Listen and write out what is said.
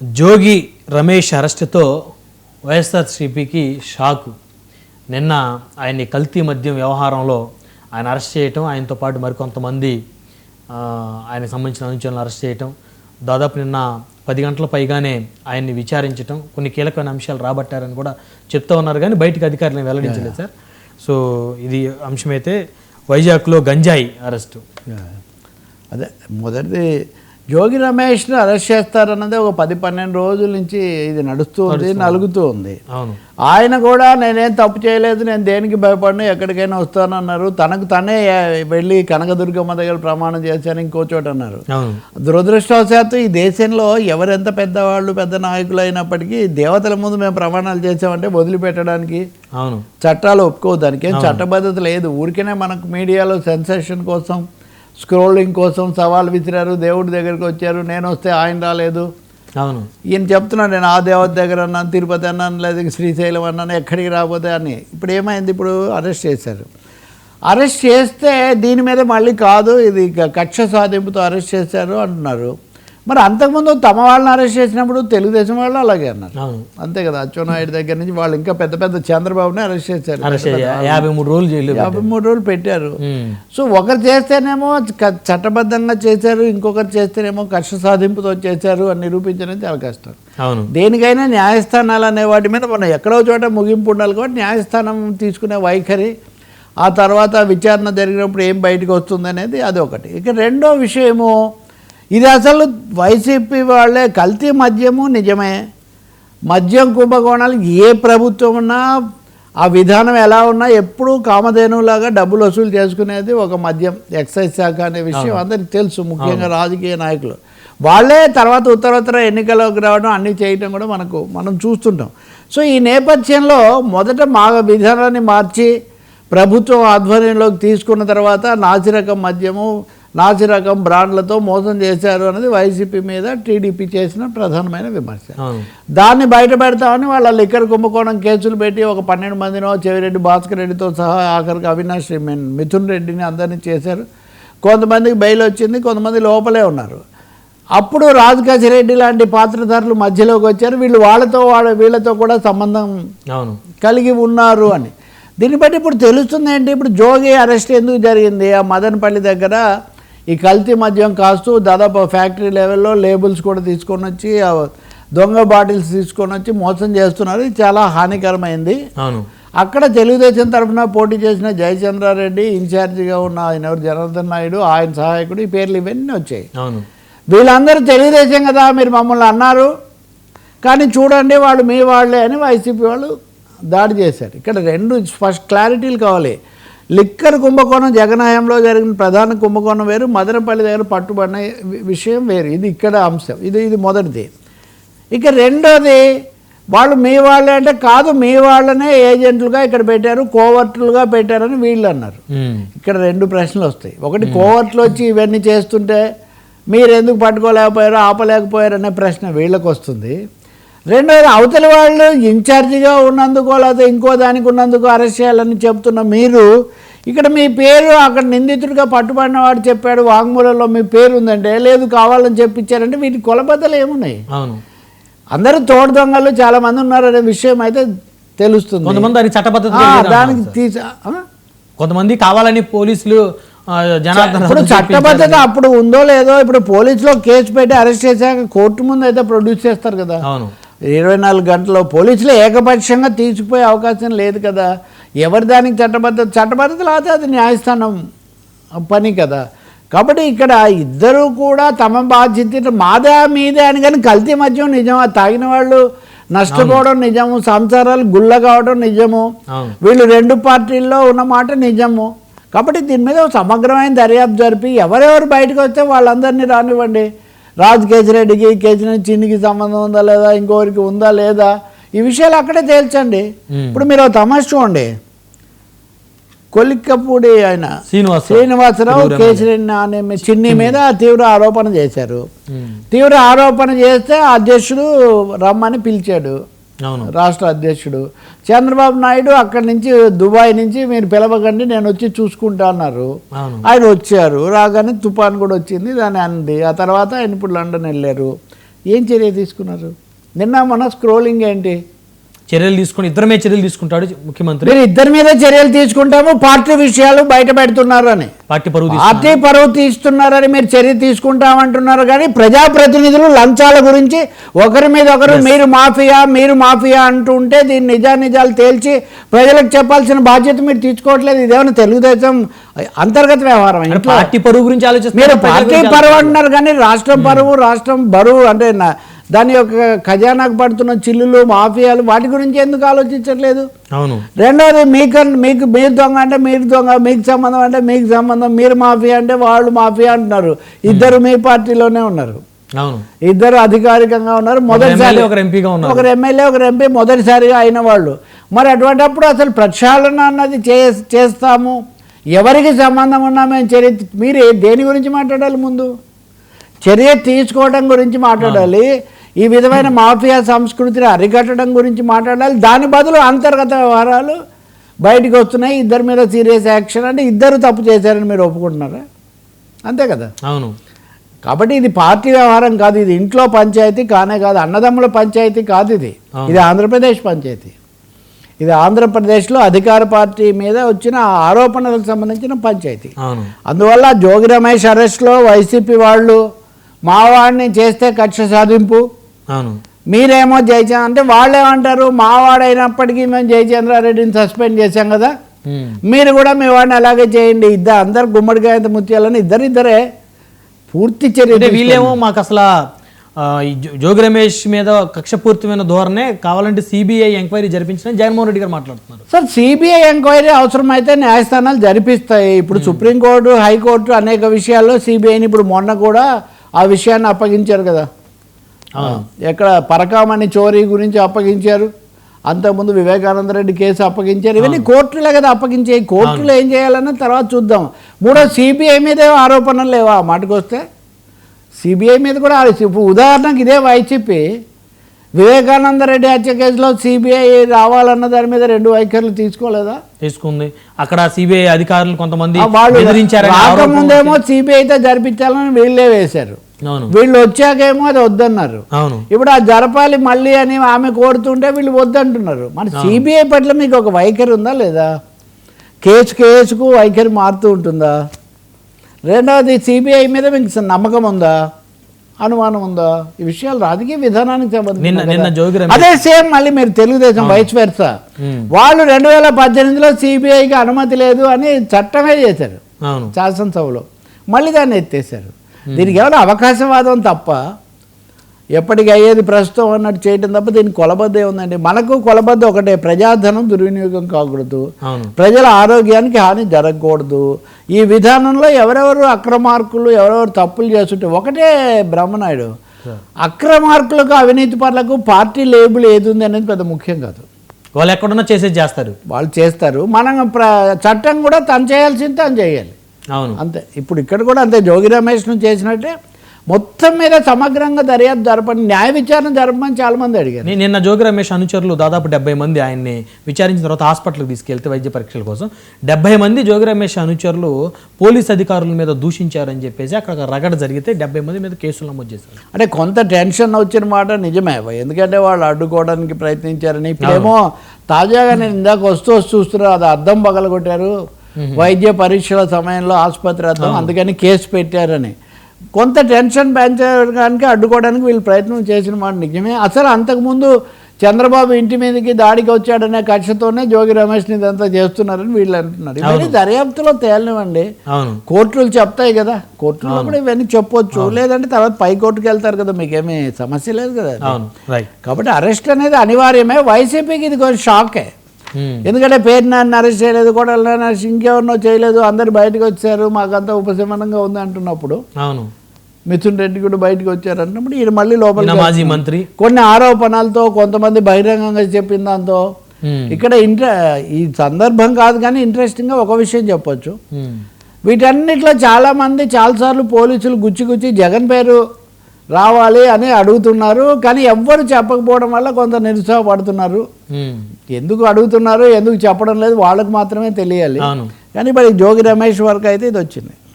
జోగి రమేష్ అరెస్టుతో వైఎస్ఆర్సీపీకి షాకు. నిన్న ఆయన్ని కల్తీ మద్యం వ్యవహారంలో ఆయన అరెస్ట్ చేయటం ఆయనతో పాటు మరికొంతమంది ఆయనకు సంబంధించిన అనుచరులను అరెస్ట్ చేయటం దాదాపు నిన్న పది గంటల పైగానే ఆయన్ని విచారించటం కొన్ని కీలకమైన అంశాలు రాబట్టారని కూడా చెప్తా ఉన్నారు కానీ బయటికి అధికారులను వెల్లడించలేదు సార్. సో ఇది అంశమైతే వైజాగ్లో గంజాయి అరెస్టు. అదే మొదటిది జోగి రమేష్ని అరెస్ట్ చేస్తారన్నది ఒక పది పన్నెండు రోజుల నుంచి ఇది నడుస్తూ ఉంది నలుగుతూ ఉంది. ఆయన కూడా నేనేం తప్పు చేయలేదు నేను దేనికి భయపడను ఎక్కడికైనా వస్తానన్నారు తనకు తనే వెళ్ళి కనకదుర్గమ్మ దగ్గర ప్రమాణం చేశాను ఇంకో చోట అన్నారు. దురదృష్టవశాత్తు ఈ దేశంలో ఎవరెంత పెద్దవాళ్ళు పెద్ద నాయకులు అయినప్పటికీ దేవతల ముందు మేము ప్రమాణాలు చేసామంటే వదిలిపెట్టడానికి చట్టాలు ఒప్పుకోవు దానికి ఏం చట్టబద్ధత లేదు. ఊరికనే మనకు మీడియాలో సెన్సేషన్ కోసం స్క్రోలింగ్ కోసం సవాల్ విసిరారు దేవుడి దగ్గరికి వచ్చారు నేను వస్తే ఆయన రాలేదు. అవును. ఈయన చెప్తున్నాను నేను ఆ దేవత దగ్గర అన్నాను తిరుపతి అన్నాను లేదా శ్రీశైలం అన్నాను ఎక్కడికి రాకపోతే అని. ఇప్పుడు ఏమైంది? ఇప్పుడు అరెస్ట్ చేశారు. అరెస్ట్ చేస్తే దీని మీద మళ్ళీ కాదు ఇది కక్ష సాధింపుతో అరెస్ట్ చేశారు అంటున్నారు. మరి అంతకుముందు తమ వాళ్ళని అరెస్ట్ చేసినప్పుడు తెలుగుదేశం వాళ్ళు అలాగే అన్నారు. అంతే కదా అచ్చెన్నాయుడు దగ్గర నుంచి వాళ్ళు ఇంకా పెద్ద పెద్ద చంద్రబాబుని అరెస్ట్ చేశారు. యాభై మూడు రోజులు జైలు యాభై మూడు రోజులు పెట్టారు. సో ఒకరు చేస్తేనేమో చట్టబద్ధంగా చేశారు ఇంకొకరు చేస్తేనేమో కష్ట సాధింపుతో చేశారు అని నిరూపించడం చాలా కష్టం. దేనికైనా న్యాయస్థానాలు అనే వాటి మీద మనం ఎక్కడో చోట ముగింపు ఉండాలి కాబట్టి న్యాయస్థానం తీసుకునే వైఖరి ఆ తర్వాత విచారణ జరిగినప్పుడు ఏం బయటకు వస్తుంది అనేది అది ఒకటి. ఇక రెండో విషయము ఇది అసలు వైసీపీ వాళ్ళే కల్తీ మద్యము నిజమే. మద్యం కుంభకోణాలు ఏ ప్రభుత్వం ఉన్నా ఆ విధానం ఎలా ఉన్నా ఎప్పుడూ కామధేనులాగా డబ్బులు వసూలు చేసుకునేది ఒక మద్యం ఎక్సైజ్ శాఖ అనే విషయం అందరికి తెలుసు ముఖ్యంగా రాజకీయ నాయకులు. వాళ్ళే తర్వాత ఉత్తరోత్తర ఎన్నికల్లోకి రావడం అన్నీ చేయటం కూడా మనకు మనం చూస్తుంటాం. సో ఈ నేపథ్యంలో మొదట మా విధానాన్ని మార్చి ప్రభుత్వం ఆధ్వర్యంలోకి తీసుకున్న తర్వాత నాసిరకం మద్యము నాసిరకం బ్రాండ్లతో మోసం చేశారు అనేది వైసీపీ మీద టీడీపీ చేసిన ప్రధానమైన విమర్శ. దాన్ని బయట పెడతామని వాళ్ళ లిక్కర్ కుంభకోణం కేసులు పెట్టి ఒక పన్నెండు మందినో చెవిరెడ్డి భాస్కర్ రెడ్డితో సహా ఆఖరికి అవినాష్ మీన్ మిథున్ రెడ్డిని అందరినీ చేశారు. కొంతమందికి బెయిల్ వచ్చింది కొంతమంది లోపలే ఉన్నారు. అప్పుడు రాజకాశిరెడ్డి లాంటి పాత్రధారులు మధ్యలోకి వచ్చారు. వీళ్ళు వాళ్ళతో వాళ్ళ వీళ్ళతో కూడా సంబంధం కలిగి ఉన్నారు అని. దీన్ని బట్టి ఇప్పుడు తెలుస్తుంది ఏంటి ఇప్పుడు జోగి అరెస్ట్ ఎందుకు జరిగింది? ఆ మదనపల్లి దగ్గర ఈ కల్తీ మద్యం కాస్తూ దాదాపు ఫ్యాక్టరీ లెవెల్లో లేబుల్స్ కూడా తీసుకొని వచ్చి దొంగ బాటిల్స్ తీసుకొని వచ్చి మోసం చేస్తున్నారు. ఇది చాలా హానికరమైంది. అవును. అక్కడ తెలుగుదేశం తరఫున పోటీ చేసిన జయచంద్రారెడ్డి ఇన్ఛార్జిగా ఉన్న ఆయన ఎవరు? జనార్దన్ నాయుడు ఆయన సహాయకుడు ఈ పేర్లు ఇవన్నీ వచ్చాయి. అవును. వీళ్ళందరూ తెలుగుదేశం కదా మీరు మమ్మల్ని అన్నారు. కానీ చూడండి వాళ్ళు మీ వాళ్ళే అని వైసీపీ వాళ్ళు దాడి చేశారు. ఇక్కడ రెండు ఫస్ట్ క్లారిటీలు కావాలి. లిక్కర్ కుంభకోణం జగనాయంలో జరిగిన ప్రధాన కుంభకోణం వేరు మదనపల్లి దగ్గర పట్టుబడిన విషయం వేరు. ఇది ఇక్కడ అంశం. ఇది ఇది మొదటిది. ఇక రెండోది వాళ్ళు మీ వాళ్ళే అంటే కాదు మీ వాళ్ళనే ఏజెంట్లుగా ఇక్కడ పెట్టారు కోవర్టులుగా పెట్టారని వీళ్ళు అన్నారు. ఇక్కడ రెండు ప్రశ్నలు వస్తాయి. ఒకటి కోవర్ట్లు వచ్చి ఇవన్నీ చేస్తుంటే మీరు ఎందుకు పట్టుకోలేకపోయారు ఆపలేకపోయారు అనే ప్రశ్న వీళ్ళకి వస్తుంది రెండోది అవతలి వాళ్ళు ఇన్ఛార్జిగా ఉన్నందుకో లేకపోతే ఇంకో దానికి ఉన్నందుకు అరెస్ట్ చేయాలని చెప్తున్న మీరు ఇక్కడ మీ పేరు అక్కడ నిందితుడిగా పట్టుబడిన వాడు చెప్పాడు వాంగ్మూలంలో మీ పేరు ఉందంటే లేదు కావాలని చెప్పించారంటే వీటి కొలబద్దలు ఏమున్నాయి? అవును. అందరూ తోడు దొంగలు చాలా మంది ఉన్నారనే విషయం అయితే తెలుస్తుంది. కొంతమంది దానికి చట్టబద్ధత దానికి. తీసా? కొంతమంది కావాలని పోలీసులు జనార్దన్ ఇప్పుడు చట్టబద్ధత అప్పుడు ఉందో లేదో ఇప్పుడు పోలీసులో కేసు పెట్టి అరెస్ట్ చేశాక కోర్టు ముందు అయితే ప్రొడ్యూస్ చేస్తారు కదా. అవును. ఇరవై నాలుగు గంటల్లో పోలీసులు ఏకపక్షంగా తీసుకుపోయే అవకాశం లేదు కదా. ఎవరి దానికి చట్టబద్ధత చట్టబద్ధత లేకపోతే అది న్యాయస్థానం పని కదా. కాబట్టి ఇక్కడ ఇద్దరు కూడా తమ బాధ్యత మాదా మీదే అని కానీ కల్తీ మద్యం నిజం తాగిన వాళ్ళు నష్టపోవడం నిజము సంసారాలు గుల్ల కావడం నిజము వీళ్ళు రెండు పార్టీల్లో ఉన్న మాట నిజము. కాబట్టి దీని మీద సమగ్రమైన దర్యాప్తు జరిపి ఎవరెవరు బయటకు వస్తే వాళ్ళందరినీ రానివ్వండి. రాజు కేసిరెడ్డికి కేసిరెడ్డి చిన్నికి సంబంధం ఉందా లేదా ఇంకొకరికి ఉందా లేదా ఈ విషయాలు అక్కడే తేల్చండి. ఇప్పుడు మీరు తమాష చూడండి. కొలిక్కపూడి ఆయన శ్రీనివాస్ శ్రీనివాసరావు కేసిరెడ్డి అనే చిన్ని మీద తీవ్ర ఆరోపణ చేశారు. తీవ్ర ఆరోపణ చేస్తే అధ్యక్షుడు రమ్మని పిలిచాడు. అవును. రాష్ట్ర అధ్యక్షుడు. చంద్రబాబు నాయుడు అక్కడి నుంచి దుబాయ్ నుంచి మీరు పిలవకండి నేను వచ్చి చూసుకుంటా అన్నారు. ఆయన వచ్చారు రాగానే తుఫాన్ కూడా వచ్చింది దాని అంది. ఆ తర్వాత ఆయన ఇప్పుడు లండన్ వెళ్ళారు. ఏం చర్య తీసుకున్నారు? నిన్న మన స్క్రోలింగ్ ఏంటి? చర్యలు తీసుకుని ఇద్దరమే చర్యలు తీసుకుంటాడు ముఖ్యమంత్రి. మీరు ఇద్దరి మీద చర్యలు తీసుకుంటాము పార్టీ విషయాలు బయట పెడుతున్నారు అని పార్టీ పరువు పార్టీ పరువు తీస్తున్నారని మీరు చర్య తీసుకుంటామంటున్నారు కానీ ప్రజాప్రతినిధులు లంచాల గురించి ఒకరి మీద ఒకరు మీరు మాఫియా మీరు మాఫియా అంటూ ఉంటే దీని నిజానిజాలు తేల్చి ప్రజలకు చెప్పాల్సిన బాధ్యత మీరు తీసుకోవట్లేదు. ఇదేమైనా తెలుగుదేశం అంతర్గత వ్యవహారం పార్టీ పరువు గురించి ఆలోచిస్తారు మీరు పార్టీ పరువు అంటున్నారు కానీ రాష్ట్రం పరువు రాష్ట్రం బరువు అంటే దాని యొక్క ఖజానాకు పడుతున్న చిల్లులు మాఫియాలు వాటి గురించి ఎందుకు ఆలోచించట్లేదు? అవును. రెండోది మీకు మీకు మీరు దొంగ అంటే మీరు దొంగ మీకు సంబంధం అంటే మీకు సంబంధం మీరు మాఫియా అంటే వాళ్ళు మాఫియా అంటున్నారు. ఇద్దరు మీ పార్టీలోనే ఉన్నారు. అవును. ఇద్దరు అధికారికంగా ఉన్నారు. మొదటిసారి ఒకరు ఎంపీగా ఉన్నారు. ఒకరు ఎమ్మెల్యే ఒకరు ఎంపీ మొదటిసారిగా అయిన వాళ్ళు. మరి అటువంటిప్పుడు అసలు ప్రక్షాళన అన్నది చే చేస్తాము? ఎవరికి సంబంధం ఉన్నా మేము చర్య మీరు దేని గురించి మాట్లాడాలి ముందు? చర్య తీసుకోవడం గురించి మాట్లాడాలి. ఈ విధమైన మాఫియా సంస్కృతిని అరికట్టడం గురించి మాట్లాడాలి. దాని బదులు అంతర్గత వ్యవహారాలు బయటికి వస్తున్నాయి. ఇద్దరి మీద సీరియస్ యాక్షన్ అంటే ఇద్దరు తప్పు చేశారని మీరు ఒప్పుకుంటున్నారా? అంతే కదా? అవును. కాబట్టి ఇది పార్టీ వ్యవహారం కాదు. ఇది ఇంట్లో పంచాయతీ కానే కాదు. అన్నదమ్ముల పంచాయతీ కాదు ఇది. ఇది ఆంధ్రప్రదేశ్ పంచాయతీ. ఇది ఆంధ్రప్రదేశ్లో అధికార పార్టీ మీద వచ్చిన ఆరోపణలకు సంబంధించిన పంచాయతీ. అందువల్ల జోగి రమేష్ అరెస్ట్లో వైసీపీ వాళ్ళు మావాడిని చేస్తే కక్ష సాధింపు. మీరేమో జయచంద్ర అంటే వాళ్ళు ఏమంటారు మావాడైనప్పటికీ మేము జయచంద్రారెడ్డిని సస్పెండ్ చేశాం కదా. మీరు కూడా మీ వాడిని అలాగే చేయండి. ఇద్దరు అందరు గుమ్మడికాయ ముత్యాలని ఇద్దరు ఇద్దరే పూర్తి చర్య. వీళ్ళేమో మాకు అసలు జోగి రమేష్ మీద కక్షపూర్తిమైన ధోరణే కావాలంటే సిబిఐ ఎంక్వైరీ జరిపించిన జగన్మోహన్ రెడ్డి గారు మాట్లాడుతున్నారు. సార్ సిబిఐ ఎంక్వైరీ అవసరమైతే న్యాయస్థానాలు జరిపిస్తాయి. ఇప్పుడు సుప్రీంకోర్టు హైకోర్టు అనేక విషయాల్లో సిబిఐని ఇప్పుడు మొన్న కూడా ఆ విషయాన్ని అప్పగించారు కదా. ఎక్కడ పరకామణి చోరీ గురించి అప్పగించారు? అంతకుముందు వివేకానంద రెడ్డి కేసు అప్పగించారు. ఇవన్నీ కోర్టులే కదా అప్పగించే. కోర్టులు ఏం చేయాలన్న తర్వాత చూద్దాం. మూడో సిబిఐ మీదే ఆరోపణలు లేవా? ఆ మాటకు వస్తే సిబిఐ మీద కూడా ఇప్పుడు ఉదాహరణకు ఇదే వైసీపీ. వివేకానంద రెడ్డి హత్య కేసులో సిబిఐ రావాలన్న దాని మీద రెండు వైఖరులు తీసుకోలేదా? తీసుకుంది. అక్కడ సిబిఐ అధికారులు కొంతమంది వాళ్ళు రాకముందేమో సిబిఐతో జరిపించాలని వీళ్ళే వేశారు. వీళ్ళు వచ్చాకేమో అది వద్దన్నారు. ఇప్పుడు ఆ జరపాలి మళ్ళీ అని ఆమె కోరుతుంటే వీళ్ళు వద్దంటున్నారు. మన సిబిఐ పట్ల మీకు ఒక వైఖరి ఉందా లేదా? కేసు కేసుకు వైఖరి మారుతూ ఉంటుందా? రెండవది సిబిఐ మీద మీకు నమ్మకం ఉందా? అనుమానం ఉందా? ఈ విషయాలు రాజకీయ విధానానికి నిన్న సంబంధించి నిన్న జోగి రమేష్ అదే సేమ్ మళ్ళీ మీరు తెలుగుదేశం వైస్ వెర్సా. వాళ్ళు రెండు వేల పద్దెనిమిదిలో సిబిఐకి అనుమతి లేదు అని చట్టమే చేశారు. శాసనసభలో. మళ్ళీ దాన్ని ఎత్తేసారు దీనికి ఏమైనా అవకాశవాదం తప్ప ఎప్పటికి అయ్యేది ప్రస్తుతం అన్నట్టు చేయటం తప్ప దీనికి కొలబద్ద ఏముందండి మనకు కొలబద్ద ఒకటే ప్రజాధనం దుర్వినియోగం కాకూడదు. ప్రజల ఆరోగ్యానికి హాని జరగకూడదు. ఈ విధానంలో ఎవరెవరు అక్రమార్కులు ఎవరెవరు తప్పులు చేస్తుంటే ఒకటే బ్రహ్మనాయుడు. అక్రమార్కులకు అవినీతి పరులకు పార్టీ లేబుల్ ఏది ఉంది అనేది పెద్ద ముఖ్యం కాదు. వాళ్ళు ఎక్కడున్నా చేసేది చేస్తారు. వాళ్ళు చేస్తారు. మనం ప్ర చట్టం కూడా తను చేయాల్సింది తను చేయాలి. అవును. అంతే. ఇప్పుడు ఇక్కడ కూడా అంతే. జోగి రమేష్ను చేసినట్టే మొత్తం మీద సమగ్రంగా దర్యాప్తు జరపండి. న్యాయ విచారణ జరపమని చాలా మంది అడిగారు నిన్న జోగి రమేష్ అనుచరులు దాదాపు డెబ్బై మంది ఆయన్ని విచారించిన తర్వాత హాస్పిటల్కి తీసుకెళ్తే వైద్య పరీక్షల కోసం డెబ్బై మంది జోగి రమేష్ అనుచరులు పోలీస్ అధికారుల మీద దూషించారని చెప్పేసి అక్కడ రగడ జరిగితే డెబ్బై మంది మీద కేసులు నమోదు చేశారు. అంటే కొంత టెన్షన్ వచ్చిన మాట నిజమే. ఎందుకంటే వాళ్ళు అడ్డుకోవడానికి ప్రయత్నించారని. ఇప్పుడేమో తాజాగా నేను ఇందాక వస్తూ వస్తూ చూస్తున్నా అది అద్దం పగలగొట్టారు. వైద్య పరీక్షల సమయంలో ఆసుపత్రి అద్దం అందుకని కేసు పెట్టారని. కొంత టెన్షన్ పెంచడానికి అడ్డుకోవడానికి వీళ్ళు ప్రయత్నం చేసిన మాట నిజమే. అసలు అంతకుముందు చంద్రబాబు ఇంటి మీదకి దాడికి వచ్చాడనే కక్షతోనే జోగి రమేష్ని ఇదంతా చేస్తున్నారని వీళ్ళు అంటున్నారు. ఇవన్నీ దర్యాప్తులో తేలనివ్వండి. కోర్టులు చెప్తాయి కదా. కోర్టులో కూడా ఇవన్నీ చెప్పొచ్చు. లేదంటే తర్వాత పై కోర్టుకి వెళ్తారు కదా మీకేమీ సమస్య లేదు కదా కాబట్టి అరెస్ట్ అనేది అనివార్యమే. వైసీపీకి ఇది కొంచెం షాకే. ఎందుకంటే పేరు నన్ను అరెస్ట్ చేయలేదు కూడా అరెస్ట్ ఇంకెవరినో చేయలేదు అందరు బయటకు వచ్చారు మాకంతా ఉపశమనంగా ఉంది అంటున్నప్పుడు. అవును. మిథున్ రెడ్డి కూడా బయటకు వచ్చారు అంటున్నప్పుడు ఈయన మళ్ళీ లోపల మాజీ మంత్రి. కొన్ని ఆరోపణలతో కొంతమంది బహిరంగంగా చెప్పిన దాంతో ఉమ్. ఇక్కడ ఇంట్రె ఈ సందర్భం కాదు కానీ ఇంట్రెస్టింగ్గా ఒక విషయం చెప్పొచ్చు. ఉమ్. వీటన్నిటిలో చాలామంది చాలాసార్లు పోలీసులు గుచ్చి గుచ్చి జగన్ పేరు రావాలి అని అడుగుతున్నారు కానీ ఎవ్వరు చెప్పకపోవడం వల్ల కొంత నిరుత్సాహపడుతున్నారు. ఎందుకు అడుగుతున్నారు ఎందుకు చెప్పడం లేదు వాళ్ళకు మాత్రమే తెలియాలి. కానీ మరి జోగి రమేష్ వరకు అయితే ఇది వచ్చింది.